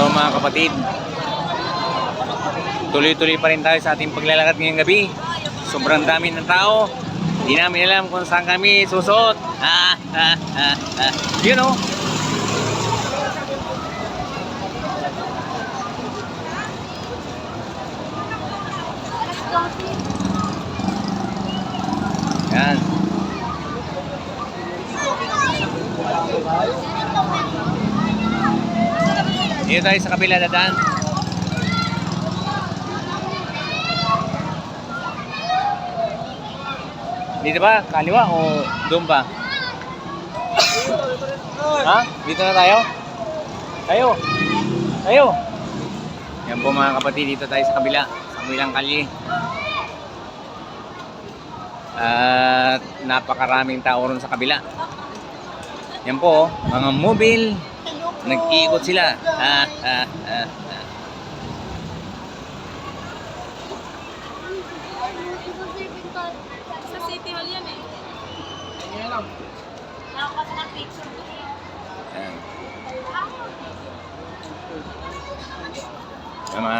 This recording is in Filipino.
So mga kapatid, tuloy-tuloy pa rin tayo sa ating paglalakad ngayong gabi. Sobrang dami ng tao. Hindi namin alam kung saan kami susuot. Ah, ah, ah, ah. You know. Yan. Dito tayo sa kabila dadaan. Dito ba? Kaliwa o doon ba? ha? Dito na tayo? Tayo. Tayo. Yan po mga kapatid, dito tayo sa kabila. Sa kabilang kalye. At napakaraming tao ron sa kabila. Yan po, mga mobile. Nag-iikot sila. Ah, ah, ah, ah. Sa City Hall yan eh. Nakakot ng picture ko eh. Ayan. Yan mga